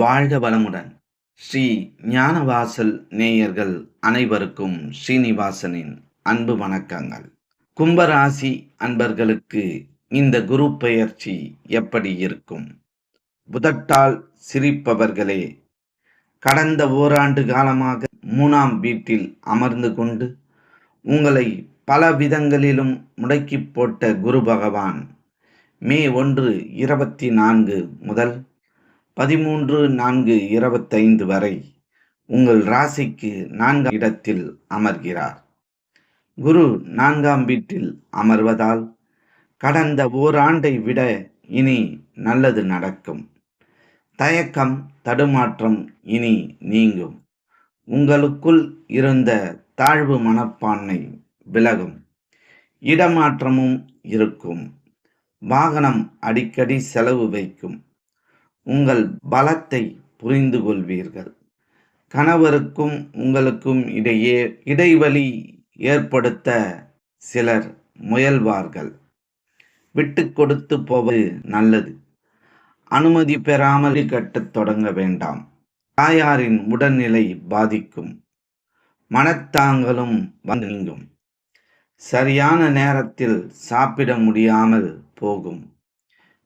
வாழ்க வளமுடன். ஸ்ரீ ஞானவாசல் நேயர்கள் அனைவருக்கும் ஸ்ரீனிவாசனின் அன்பு வணக்கங்கள். கும்பராசி அன்பர்களுக்கு இந்த குரு பெயர்ச்சி எப்படி இருக்கும்? புதட்டால் சிரிப்பவர்களே கடந்த ஓராண்டு காலமாக மூணாம் வீட்டில் அமர்ந்து கொண்டு உங்களை பல விதங்களிலும் முடக்கி போட்ட குரு பகவான் மே ஒன்று இருபத்தி நான்கு முதல் பதிமூன்று நான்கு இருபத்தைந்து வரை உங்கள் ராசிக்கு நான்காம் இடத்தில் அமர்கிறார். குரு நான்காம் வீட்டில் அமர்வதால் கடந்த ஓராண்டை விட இனி நல்லது நடக்கும். தயக்கம் தடுமாற்றம் இனி நீங்கும். உங்களுக்குள் இருந்த தாழ்வு மனப்பான்மை விலகும். இடமாற்றமும் இருக்கும். வாகனம் அடிக்கடி செலவு வைக்கும். உங்கள் பலத்தை புரிந்து கொள்வீர்கள். கணவருக்கும் உங்களுக்கும் இடையே இடைவெளி ஏற்படுத்த சிலர் முயல்வார்கள். விட்டு கொடுத்து போவது நல்லது. அனுமதி பெறாமல் கட்டத் தொடங்க வேண்டாம். தாயாரின் உடல்நிலை பாதிக்கும். மனத்தாங்களும் வந்து நீங்கும். சரியான நேரத்தில் சாப்பிட முடியாமல் போகும்.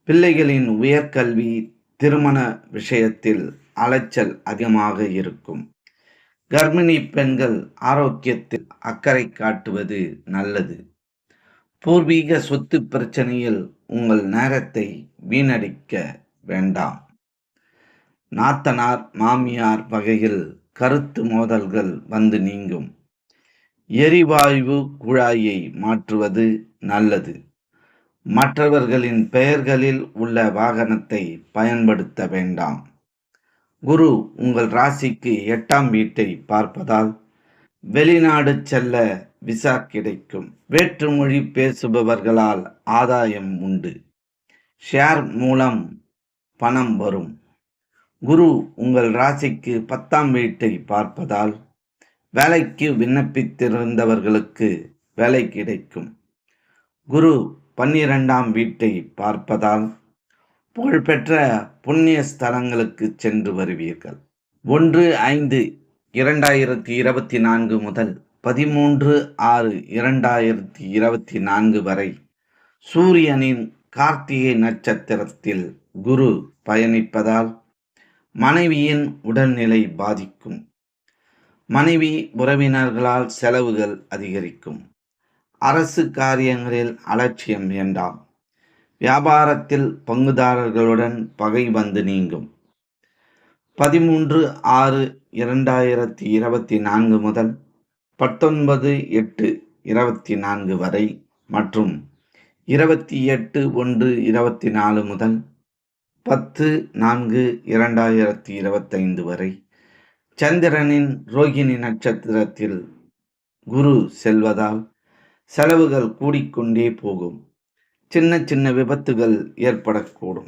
பிள்ளைகளின் உயர்கல்வி திருமண விஷயத்தில் அலைச்சல் அதிகமாக இருக்கும். கர்ப்பிணி பெண்கள் ஆரோக்கியத்தில் அக்கறை காட்டுவது நல்லது. பூர்வீக சொத்து பிரச்சனையில் உங்கள் நேரத்தை வீணடிக்க வேண்டாம். நாத்தனார் மாமியார் வகையில் கருத்து மோதல்கள் வந்து நீங்கும். எரிவாயு குழாயை மாற்றுவது நல்லது. மற்றவர்களின் பெயர்களில் உள்ள வாகனத்தை பயன்படுத்த வேண்டாம். குரு உங்கள் ராசிக்கு எட்டாம் வீட்டை பார்ப்பதால் வெளிநாடு செல்ல விசா கிடைக்கும். வேற்றுமொழி பேசுபவர்களால் ஆதாயம் உண்டு. ஷேர் மூலம் பணம் வரும். குரு உங்கள் ராசிக்கு பத்தாம் வீட்டை பார்ப்பதால் வேலைக்கு விண்ணப்பித்திருந்தவர்களுக்கு வேலை கிடைக்கும். குரு பன்னிரெண்டாம் வீட்டை பார்ப்பதால் புகழ்பெற்ற புண்ணிய ஸ்தலங்களுக்கு சென்று வருவீர்கள். ஒன்று ஐந்து இரண்டாயிரத்தி இருபத்தி நான்கு முதல் பதிமூன்று ஆறு இரண்டாயிரத்தி இருபத்தி நான்கு வரை சூரியனின் கார்த்திகை நட்சத்திரத்தில் குரு பயணிப்பதால் மனைவியின் உடல்நிலை பாதிக்கும். மனைவி உறவினர்களால் செலவுகள் அதிகரிக்கும். அரசு காரியங்களில் அலட்சியம் வேண்டாம். வியாபாரத்தில் பங்குதாரர்களுடன் பகை வந்து நீங்கும். பதிமூன்று ஆறு இரண்டாயிரத்தி இருபத்தி நான்கு முதல் பத்தொன்பது எட்டு இருபத்தி நான்கு வரை மற்றும் இருபத்தி எட்டு ஒன்று இருபத்தி நாலு முதல் பத்து நான்கு இரண்டாயிரத்தி இருபத்தைந்து வரை சந்திரனின் ரோகிணி நட்சத்திரத்தில் குரு செல்வதால் செலவுகள் கூடிக்கொண்டே போகும். சின்ன சின்ன விபத்துகள் ஏற்படக்கூடும்.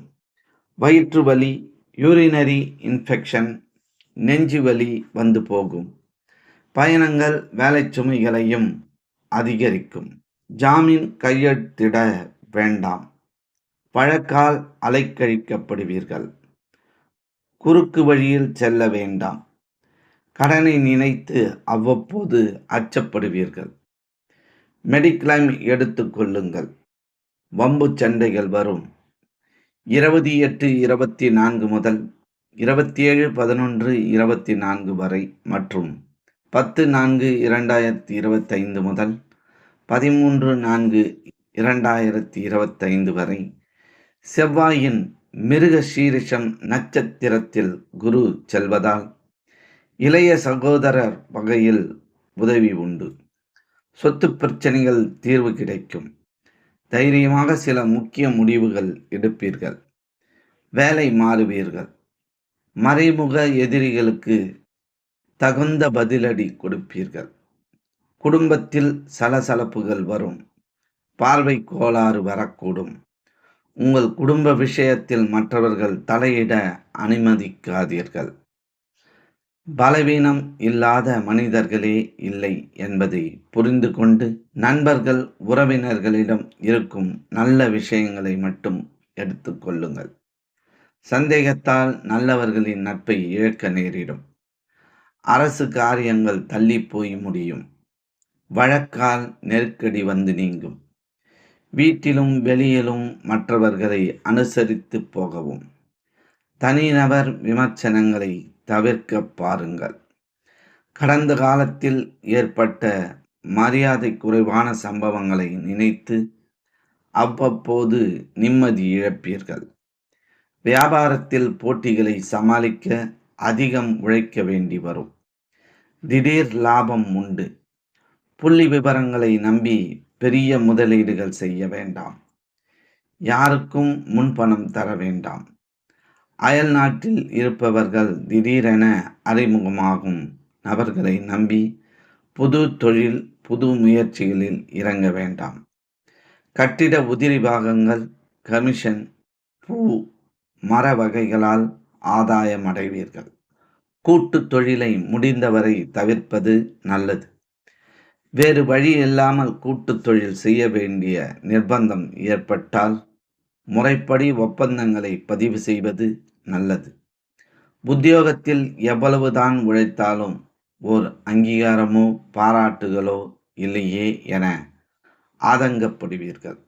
வயிற்று வலி யூரினரி இன்ஃபெக்ஷன் நெஞ்சு வலி வந்து போகும். பயணங்கள் வேலை சுமைகளையும் அதிகரிக்கும். ஜாமீன் கையெழுத்திட வேண்டாம். பழக்கால் அலைக்கழிக்கப்படுவீர்கள். குறுக்கு வழியில் செல்ல வேண்டாம். கடனை நினைத்து அவ்வப்போது அச்சப்படுவீர்கள். மெடிக்ளைம் எடுத்துக்கொள்ளுங்கள். வம்பு சண்டைகள் வரும். இருபத்தி எட்டு இருபத்தி நான்கு முதல் இருபத்தி ஏழு பதினொன்று இருபத்தி நான்கு வரை மற்றும் பத்து நான்கு இரண்டாயிரத்தி இருபத்தைந்து முதல் பதிமூன்று நான்கு இரண்டாயிரத்தி இருபத்தைந்து வரை செவ்வாயின் மிருக சீரிஷம் நட்சத்திரத்தில் குரு செல்வதால் இளைய சகோதரர் வகையில் உதவி உண்டு. சொத்து பிரச்சனைகள் தீர்வு கிடைக்கும். தைரியமாக சில முக்கிய முடிவுகள் எடுப்பீர்கள். வேலை மாறுவீர்கள். மறைமுக எதிரிகளுக்கு தகுந்த பதிலடி கொடுப்பீர்கள். குடும்பத்தில் சலசலப்புகள் வரும். பார்வை கோளாறு வரக்கூடும். உங்கள் குடும்ப விஷயத்தில் மற்றவர்கள் தலையிட அனுமதிக்காதீர்கள். பலவீனம் இல்லாத மனிதர்களே இல்லை என்பதை புரிந்து கொண்டு நண்பர்கள் உறவினர்களிடம் இருக்கும் நல்ல விஷயங்களை மட்டும் எடுத்துக்கொள்ளுங்கள் சந்தேகத்தால் நல்லவர்களின் நட்பை இழக்க நேரிடும். அரசு காரியங்கள் தள்ளி போய் முடியும். வழக்கால் நெருக்கடி வந்து நீங்கும். வீட்டிலும் வெளியிலும் மற்றவர்களை அனுசரித்து போகவும். தனிநபர் விமர்சனங்களை தவிர்க்க பாருங்கள். கடந்த காலத்தில் ஏற்பட்ட மரியாதை குறைவான சம்பவங்களை நினைத்து அவ்வப்போது நிம்மதி இழப்பீர்கள். வியாபாரத்தில் போட்டிகளை சமாளிக்க அதிகம் உழைக்க வேண்டி வரும். திடீர் லாபம் உண்டு. புள்ளி விவரங்களை நம்பி பெரிய முதலீடுகள் செய்ய வேண்டாம். யாருக்கும் முன்பணம் தர வேண்டாம். அயல் நாட்டில் இருப்பவர்கள் திடீரென அறிமுகமாகும் நபர்களை நம்பி புது தொழில் புது முயற்சிகளில் இறங்க வேண்டாம். கட்டிட உதிரி பாகங்கள் கமிஷன் பூ மர வகைகளால் ஆதாயம் அடைவீர்கள் கூட்டு தொழிலை முடிந்தவரை தவிர்ப்பது நல்லது. வேறு வழி இல்லாமல் கூட்டு தொழில் செய்ய வேண்டிய நிர்பந்தம் ஏற்பட்டால் முறைப்படி ஒப்பந்தங்களை பதிவு செய்வது நல்லது. உத்தியோகத்தில் எவ்வளவுதான் உழைத்தாலும் ஓர் அங்கீகாரமோ பாராட்டுகளோ இல்லையே என ஆதங்கப்படுவீர்கள்.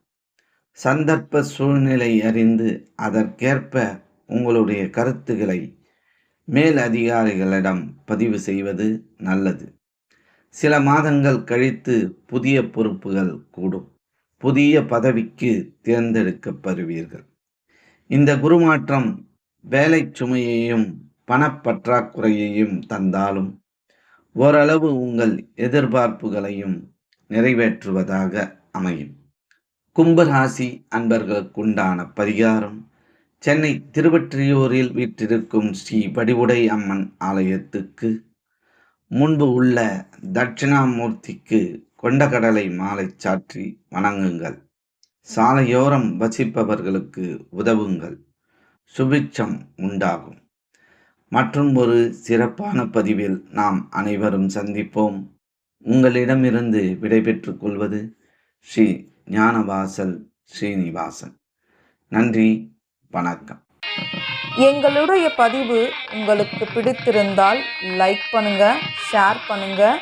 சந்தர்ப்ப சூழ்நிலை அறிந்து அதற்கேற்ப உங்களுடைய கருத்துக்களை மேல் அதிகாரிகளிடம் பதிவு செய்வது நல்லது. சில மாதங்கள் கழித்து புதிய பொறுப்புகள் கூடும். புதிய பதவிக்கு தேர்ந்தெடுக்கப்படுவீர்கள். இந்த குருமாற்றம் வேலை சுமையையும் பணப்பற்றாக்குறையையும் தந்தாலும் ஓரளவு உங்கள் எதிர்பார்ப்புகளையும் நிறைவேற்றுவதாக அமையும். கும்பராசி அன்பர்களுக்குண்டான பரிகாரம் சென்னை திருவற்றியூரில் வீற்றிருக்கும் ஸ்ரீ வடிவுடை அம்மன் ஆலயத்துக்கு முன்பு உள்ள தட்சிணாமூர்த்திக்கு கொண்டகடலை மாலை சாற்றி வணங்குங்கள். சாலையோரம் வசிப்பவர்களுக்கு உதவுங்கள். சுபிட்சம் உண்டாகும். மற்றும் ஒரு சிறப்பான பதிவில் நாம் அனைவரும் சந்திப்போம். உங்களிடமிருந்து விடைபெற்று கொள்வது ஸ்ரீ ஞானவாசல் ஸ்ரீனிவாசன். நன்றி வணக்கம். எங்களுடைய பதிவு உங்களுக்கு பிடித்திருந்தால் லைக் பண்ணுங்க ஷேர் பண்ணுங்க.